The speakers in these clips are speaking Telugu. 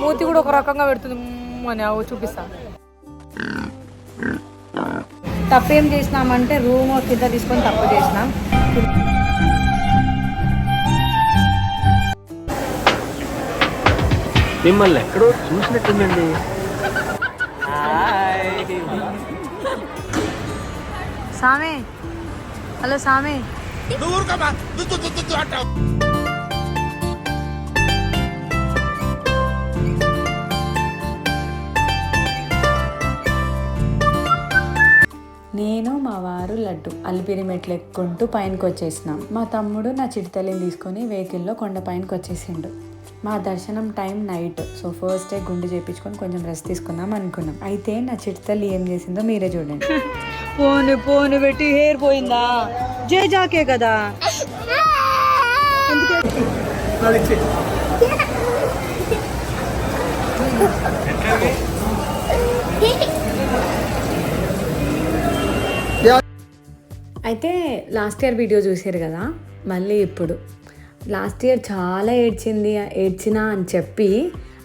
మూతి కూడా ఒక రకంగా పెడుతుంది అని అవి చూపిస్తా. తప్పేం చేసినామంటే రూమ్ కింద తీసుకొని తప్పు చేసినాం. మిమ్మల్ని ఎక్కడో చూసినట్టుందండి. సామే. హలో సామే. నేను మా వారు లడ్డు అలిపిరి మెట్లు ఎక్కుంటూ పైనకి వచ్చేసినాం మా తమ్ముడు నా చిడితల్లిని తీసుకొని వెహికల్లో కొండ పైనకి వచ్చేసిండు మా దర్శనం time night. So first day గుండు చేపించుకొని కొంచెం రెస్ట్ తీసుకుందాం అనుకున్నాం. అయితే నా చిడితల్లి ఏం చేసిందో మీరే చూడండి. పోను పోను పెట్టి హెయిర్ పోయిందా? జే జాకే కదా. అయితే లాస్ట్ ఇయర్ వీడియో చూసారు కదా మళ్ళీ ఇప్పుడు. లాస్ట్ ఇయర్ చాలా ఏడ్చింది ఏడ్చినా అని చెప్పి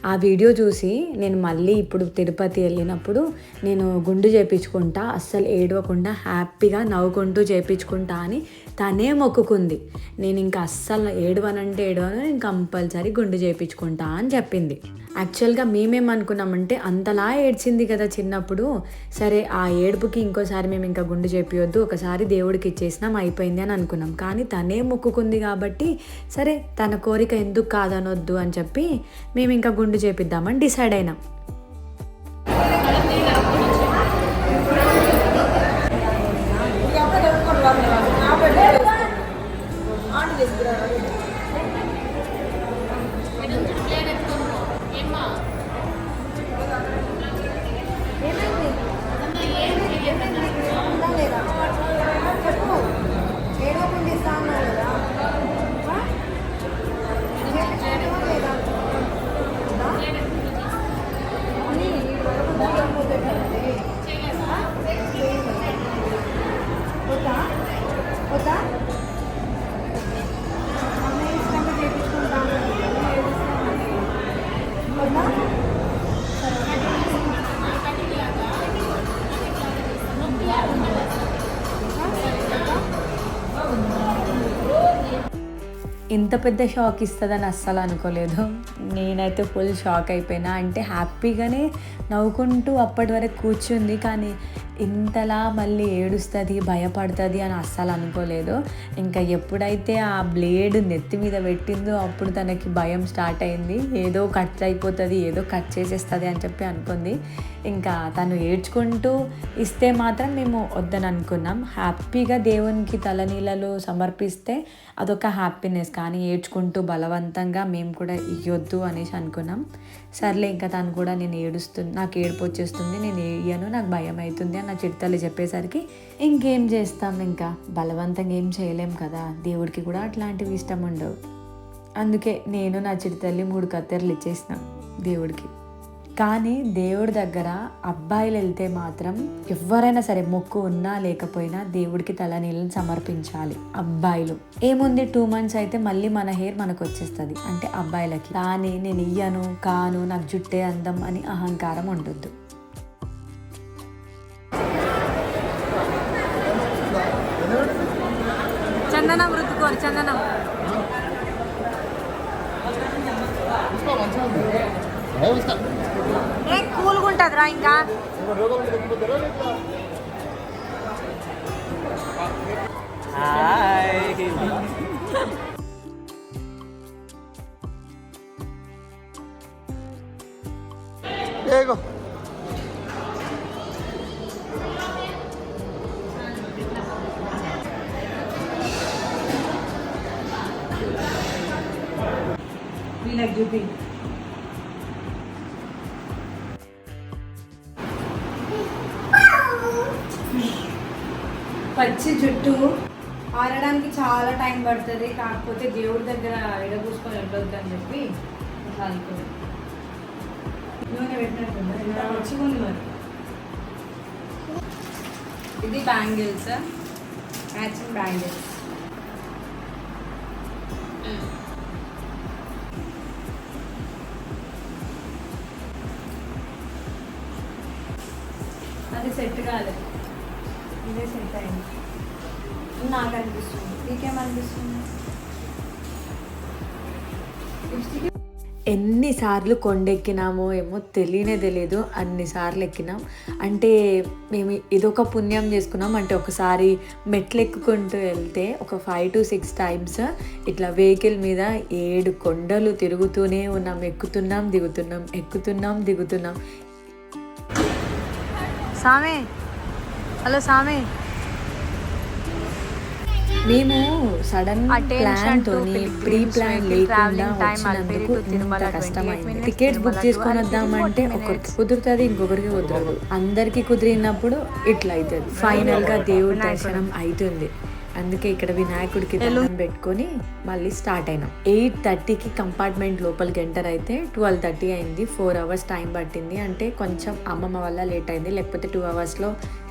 ఆ వీడియో చూసి నేను మళ్ళీ ఇప్పుడు తిరుపతి వెళ్ళినప్పుడు నేను గుండు చేపించుకుంటా అస్సలు ఏడవకుండా హ్యాపీగా నవ్వుకుంటూ చేపించుకుంటా అని తనే మొక్కుకుంది. నేను ఇంకా అస్సలు ఏడవనంటే ఏడవను నేను కంపల్సరీ గుండు చేపించుకుంటా అని చెప్పింది. యాక్చువల్గా మేమేమనుకున్నామంటే అంతలా ఏడ్చింది కదా చిన్నప్పుడు సరే ఆ ఏడుపుకి ఇంకోసారి మేము ఇంకా గుండు చేపియొద్దు ఒకసారి దేవుడికి ఇచ్చేసినాం అయిపోయింది అని అనుకున్నాం. కానీ తనే మొక్కుకుంది కాబట్టి సరే తన కోరిక ఎందుకు కాదనొద్దు అని చెప్పి మేము ఇంకా గుండు చేపిద్దామని డిసైడ్ అయినాం. ఇంత పెద్ద షాక్ ఇస్తుందని అస్సలు అనుకోలేదు. నేనైతే ఫుల్ షాక్ అయిపోయినా. అంటే హ్యాపీగానే నవ్వుకుంటూ అప్పటి వరకు కూర్చుంది. కానీ ఇంతలా మళ్ళీ ఏడుస్తుంది భయపడుతుంది అని అస్సలు అనుకోలేదు. ఇంకా ఎప్పుడైతే ఆ బ్లేడ్ నెత్తి మీద పెట్టిందో అప్పుడు తనకి భయం స్టార్ట్ అయింది. ఏదో కట్ అయిపోతుంది ఏదో కట్ చేసేస్తుంది అని చెప్పి అనుకుంది. ఇంకా తను ఏడ్చుకుంటూ ఇస్తే మాత్రం మేము వద్దని అనుకున్నాం హ్యాపీగా దేవునికి తలనీళ్ళలు సమర్పిస్తే అదొక హ్యాపీనెస్. కానీ ఏడ్చుకుంటూ బలవంతంగా మేము కూడా ఇయ్యొద్దు అనేసి అనుకున్నాం. సర్లే ఇంకా తను కూడా నేను ఏడుస్తుంది నాకు ఏడుపు వచ్చేస్తుంది నేను వేయను నాకు భయం అవుతుంది అని నా చిడతలు చెప్పేసరికి ఇంకేం చేస్తాం ఇంకా? బలవంతంగా ఏం చేయలేం కదా దేవుడికి కూడా అట్లాంటివి ఇష్టం ఉండవు. అందుకే నేను నా చిరుతల్లి మూడు కత్తెరలు ఇచ్చేసిన దేవుడికి. కానీ దేవుడి దగ్గర అబ్బాయిలు వెళ్తే మాత్రం ఎవరైనా సరే మొక్కు ఉన్నా లేకపోయినా దేవుడికి తలనీళ్ళని సమర్పించాలి. అబ్బాయిలు. ఏముంది టూ మంత్స్ అయితే మళ్ళీ మన హెయిర్ మనకు వచ్చేస్తుంది. అంటే అబ్బాయిలకి. కానీ నేను ఇయ్యను కాను నాకు జుట్టే అందం అని అహంకారం ఉండొద్దు. చందనం రుద్దుకోరు చందనం. ఏం కూల్గా ఉంటుంది రా ఇంకా ఏగో వీళ్ళకి చూపి జుట్టు ఆరడానికి చాలా టైం పడుతుంది. కాకపోతే దేవుడి దగ్గర ఎడగూసుకొని వెళ్ళొద్దు అని చెప్పి అట్లా అనుకున్నాను నూనె పెట్టినట్టు వచ్చింది మరి. ఇది బ్యాంగిల్స్. Matching bangles. అది సెట్ కాలేదు. ఇదే సెట్ అయింది. నాకు అనిపిస్తుంది నీకేమనిపిస్తుంది ఎన్నిసార్లు కొండెక్కినామో ఏమో తెలియనే తెలియదు అన్నిసార్లు ఎక్కినాం అంటే మేము ఇదొక పుణ్యం చేసుకున్నాం. అంటే ఒకసారి మెట్లు ఎక్కుకుంటూ వెళ్తే ఒక ఫైవ్ టు సిక్స్ టైమ్స్ ఇట్లా వెహికల్ మీద ఏడు కొండలు తిరుగుతూనే ఉన్నాం. ఎక్కుతున్నాం దిగుతున్నాం ఎక్కుతున్నాం దిగుతున్నాం. సామే! హలో సామే! మేము సడన్ ప్లాన్ తోని ప్రీ ప్లాన్ లేకుండా వచ్చినందుకు ఇంత కష్టమైంది. టికెట్స్ బుక్ చేసుకొని వద్దామంటే ఒకరికి కుదురుతుంది ఇంకొకరికి కుదరదు. అందరికి కుదిరినప్పుడు ఇట్లా అవుతుంది ఫైనల్గా దేవుడి దర్శనం అవుతుంది అందుకే ఇక్కడ వినాయకుడికి దండం పెట్టుకొని మళ్ళీ స్టార్ట్ అయినాం. ఎయిట్ థర్టీకి కంపార్ట్మెంట్ లోపలికి ఎంటర్ అయితే ట్వెల్వ్ థర్టీ అయింది. ఫోర్ అవర్స్ టైం పట్టింది. అంటే కొంచెం అమ్మమ్మ వల్ల లేట్ అయింది. లేకపోతే టూ అవర్స్లో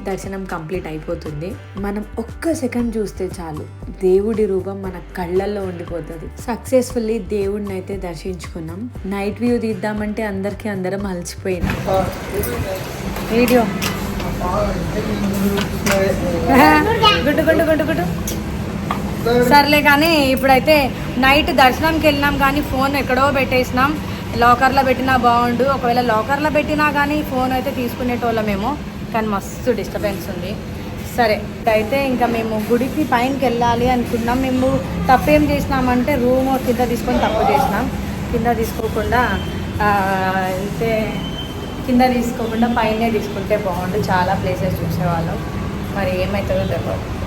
దర్శనం కంప్లీట్ అయిపోతుంది. మనం ఒక్క సెకండ్ చూస్తే చాలు దేవుడి రూపం మన కళ్ళల్లో ఉండిపోతుంది. సక్సెస్ఫుల్లీ దేవుడిని అయితే దర్శించుకున్నాం. నైట్ వ్యూ తీద్దామంటే అందరికీ అందరం అలసిపోయినాం. వీడియో. గుడ్డు గుడ్డు గుడ్డు గుడ్డు సర్లే కానీ ఇప్పుడైతే నైట్ దర్శనంకి వెళ్ళినాం కానీ ఫోన్ ఎక్కడో పెట్టేసినాం. లాకర్లో పెట్టినా బాగుండు. ఒకవేళ లాకర్లో పెట్టినా కానీ ఫోన్ అయితే తీసుకునేటోళ్ళమేమో కానీ మస్తు డిస్టర్బెన్స్ ఉంది. సరే అయితే ఇంకా మేము గుడికి పైనకి వెళ్ళాలి అనుకున్నాం. మేము తప్పేం చేసినామంటే రూమ్ కింద తీసుకొని తప్పు చేసినాం. కింద తీసుకోకుండా అయితే కింద తీసుకోకుండా పైనే తీసుకుంటే బాగుండు. చాలా ప్లేసెస్ చూసేవాళ్ళం. మరి ఏమవుతుందో తెలియదు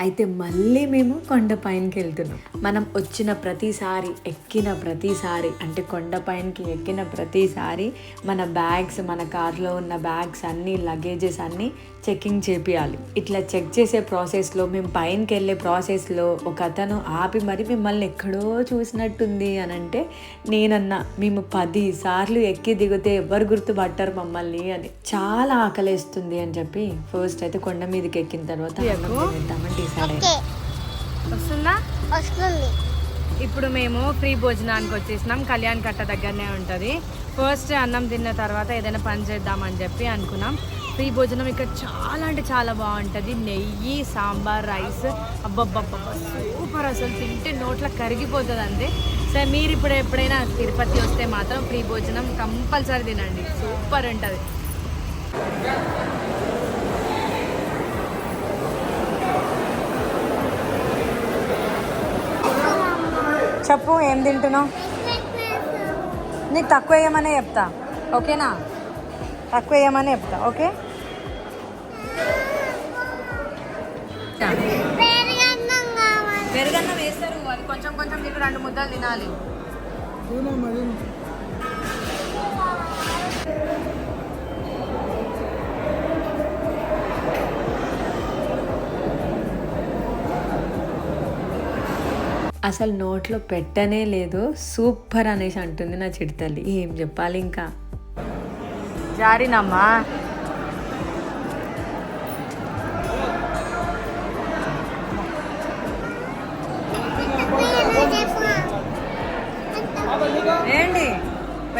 అయితే మళ్ళీ మేము కొండ పైనకి వెళ్తున్నాం. మనం వచ్చిన ప్రతిసారి ఎక్కిన ప్రతిసారి అంటే కొండ పైనకి ఎక్కిన ప్రతిసారి మన బ్యాగ్స్ మన కార్లో ఉన్న బ్యాగ్స్ అన్నీ లగేజెస్ అన్నీ చెకింగ్ చేపియాలి. ఇట్లా చెక్ చేసే ప్రాసెస్లో మేము పైనకి వెళ్ళే ప్రాసెస్లో ఒక అతను ఆపి మరి మిమ్మల్ని ఎక్కడో చూసినట్టుంది అని అంటే నేనన్నా మేము పది సార్లు ఎక్కి దిగితే ఎవరు గుర్తుపట్టారు మమ్మల్ని అని. చాలా ఆకలేస్తుంది అని చెప్పి ఫస్ట్ అయితే కొండ మీదకి ఎక్కిన తర్వాత అన్నం తినేద్దామని డిసైడ్ అయ్యాం. వస్తుందా? వస్తుంది. ఇప్పుడు మేము ఫ్రీ భోజనానికి వచ్చేసినాం. కళ్యాణ్ కట్ట దగ్గరనే ఉంటుంది. ఫస్ట్ అన్నం తిన్న తర్వాత ఏదైనా పని చేద్దామని చెప్పి అనుకున్నాం. ఫ్రీ భోజనం ఇక్కడ చాలా అంటే చాలా బాగుంటుంది. నెయ్యి సాంబార్ రైస్. అబ్బబ్బబ్బబ్బ సూపర్ అసలు. తింటే నోట్లో కరిగిపోతుంది అంతే సరే మీరు ఇప్పుడు ఎప్పుడైనా తిరుపతి వస్తే మాత్రం ఫ్రీ భోజనం కంపల్సరీ తినండి. సూపర్ ఉంటుంది. చెప్పు ఏం తింటున్నావు? నీకు తక్కువ వేయమనే చెప్తా ఓకేనా? తక్కువ వేయమనే చెప్తా ఓకే? అది కొంచెం కొంచెం తిని రెండు ముద్దలు తినాలి. అసలు నోట్లో పెట్టనే లేదు. సూపర్ అనేసి అంటుంది నా చిడతల్లి ఏం చెప్పాలి ఇంకా? జారినమ్మా.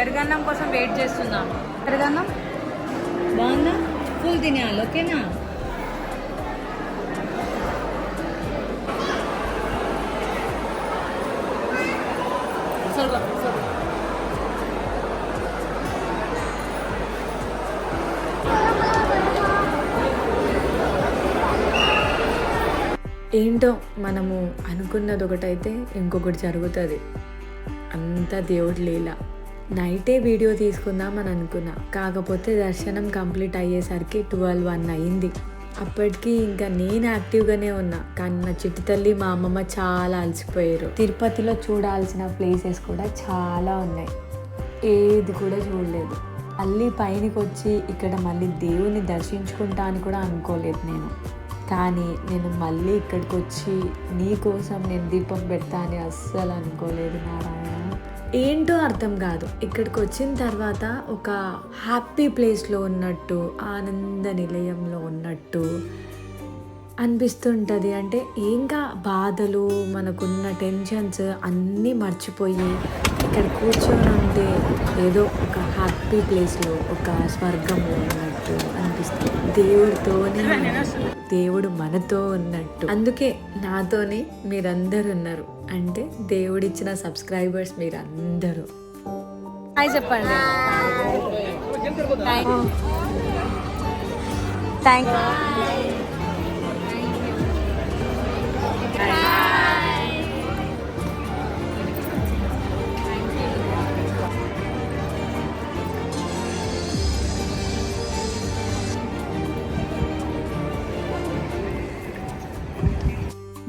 పెరుగన్నం కోసం వెయిట్ చేస్తున్నాం. పెరుగన్నం? బాగుందా? ఫుల్ తినేయాలి ఓకేనా? ఏంటో మనము అనుకున్నది ఒకటైతే ఇంకొకటి జరుగుతుంది. అంతా దేవుడు లీల. నైటే వీడియో తీసుకుందామని అనుకున్నా. కాకపోతే దర్శనం కంప్లీట్ అయ్యేసరికి ట్వెల్వ్ వన్ అయింది. అప్పటికి ఇంకా నేను యాక్టివ్గానే ఉన్నా. కానీ నా చిట్టి తల్లి మా అమ్మమ్మ చాలా అలసిపోయారు. తిరుపతిలో చూడాల్సిన ప్లేసెస్ కూడా చాలా ఉన్నాయి. ఏది కూడా చూడలేదు. మళ్ళీ పైనకి వచ్చి ఇక్కడ మళ్ళీ దేవుని దర్శించుకుంటా అని కూడా అనుకోలేదు నేను. కానీ నేను మళ్ళీ ఇక్కడికి వచ్చి నీ కోసం నేను దీపం పెడతా అని అస్సలు అనుకోలేదు నారాయణ. ఏంటో అర్థం కాదు. ఇక్కడికి వచ్చిన తర్వాత ఒక హ్యాపీ ప్లేస్లో ఉన్నట్టు ఆనంద నిలయంలో ఉన్నట్టు అనిపిస్తుంటుంది. అంటే ఇంకా బాధలు మనకున్న టెన్షన్స్ అన్నీ మర్చిపోయి ఇక్కడ కూర్చొని ఉంటే ఏదో ఒక హ్యాపీ ప్లేస్లో ఒక స్వర్గంలో ఉన్నట్టు అనిపిస్తుంది. దేవుడితోనే దేవుడు మనతో ఉన్నట్టు. అందుకే నాతోనే మీరందరు ఉన్నారు. అంటే దేవుడిచ్చిన సబ్స్క్రైబర్స్ మీరందరూ. హాయ్ చెప్పండి. థ్యాంక్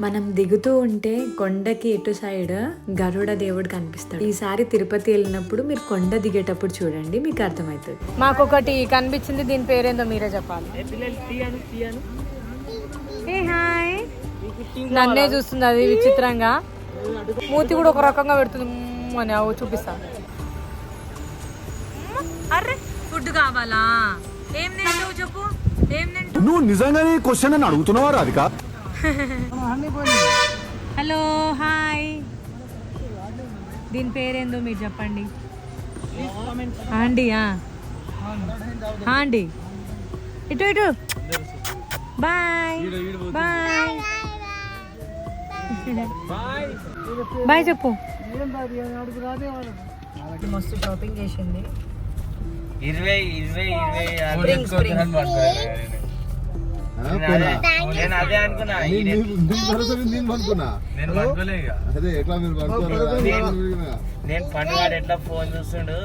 మనం దిగుతూ ఉంటే కొండకి ఎటు సైడ్ గరుడ దేవుడు కనిపిస్తాడు. ఈసారి తిరుపతి వెళ్ళినప్పుడు మీరు కొండ దిగేటప్పుడు చూడండి మీకు అర్థమవుతుంది. మాకు ఒకటి కనిపించింది దీని పేరేందో మీరే చెప్పాలి. నన్నే చూస్తుంది అది విచిత్రంగా. మూతి కూడా ఒక రకంగా పెడుతుంది అని అవు చూపిస్తా. అర్రే ఫుడ్ కావాలా? ఏం తింటావు చెప్పు? ఏం తింటావు? నువ్వు నిజంగానే క్వశ్చన్ అని అడుగుతున్నావా రాధిక? Hello hi. దీని పేరేందో మీరు చెప్పండి. ఆండీయా ఆండీ ఇటు ఇటు. బాయ్. బాయ్. బాయ్ చెప్పు. మస్తు షాపింగ్ చేసింది. ఇరవై ఇరవై ఇరవై నేను. అదే అనుకున్నా. అదే ఎట్లా మీరు పండుగాడు ఎట్లా ఫోన్ చూస్తుండు?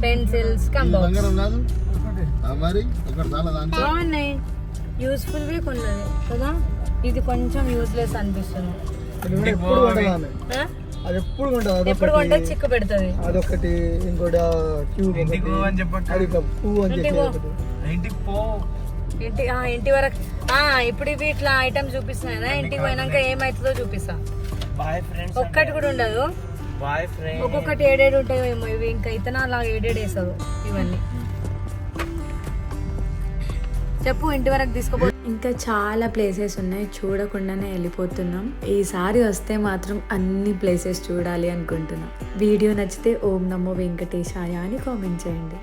పెన్సిల్స్ బంగారం కాదు ఆ మరి? ఒకటి చాలా దాంట్లో. బాగున్నాయి. యూస్ఫుల్ వి కొన్నది. కదా? ఇది కొంచెం యూస్లెస్ అనిపిస్తుంది? అది ఎప్పుడు ఉంటుంది ఎప్పుడు కొంటే చిక్కు పెడుతుంది. అదొకటి ఇంకోటి ఇంటికి పో అని అది అని చెప్పి పో. ఒకటి. ఇంటికి పో. ఇంటి ఆ, ఇంటి వరకు ఆ ఇప్పుడు ఇవి ఇట్లా ఐటమ్ చూపిస్తున్నాయి కదా ఇంటికి పోయినాక ఏమవుతుందో చూపిస్తా. బాయ్ ఫ్రెండ్స్ ఒక్కటి కూడా ఉండదు. బాయ్ ఫ్రెండ్ ఒక్కొక్కటి ఏడేడు ఉంటాయో ఏమో ఇవి ఇంకా ఇతన అలా ఏడేడు వేస్తుంది ఇవన్నీ. చెప్పు ఇంటి వరకు తీసుకోబో ఇంకా చాలా ప్లేసెస్ ఉన్నాయి. చూడకుండానే వెళ్ళిపోతున్నాం. ఈసారి వస్తే మాత్రం అన్ని ప్లేసెస్ చూడాలి అనుకుంటున్నాం. వీడియో నచ్చితే ఓం నమో వెంకటేశాయ అని కామెంట్ చేయండి.